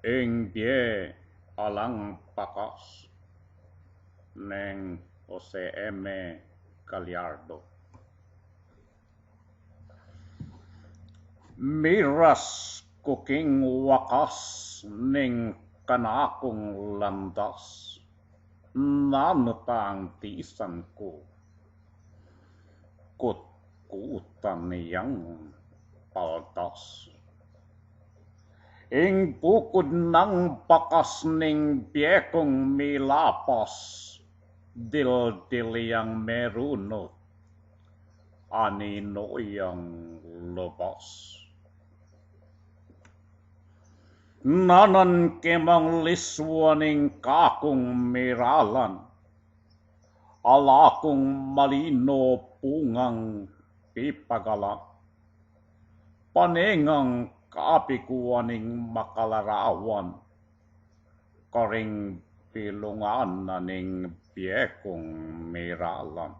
ing pie alang pakas neng Jose M. Miras kuking wakas ning kanakong landas nanutang tiisan ko kut kuutan niyang paltas. Ing bukod ng bakas ning piyekong milapas, dil-dilyang merunot, anino iyang lubas. Nanan kemang liswaning kakong miralan, alakong malino pungang pipagala, panengang kaapikuaning makalarawan, karing pilungan na ning piyekong miralan.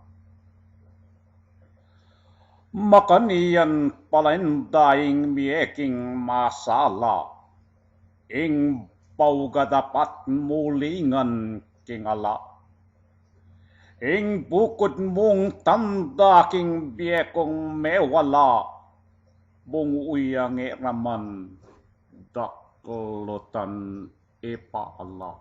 Makaniyan palendaing miyeking masala, ing paugadapat mulingan kingala. Ing bukod mong tanda king biyekong mewala, bung uyange raman dak lotan epa Allah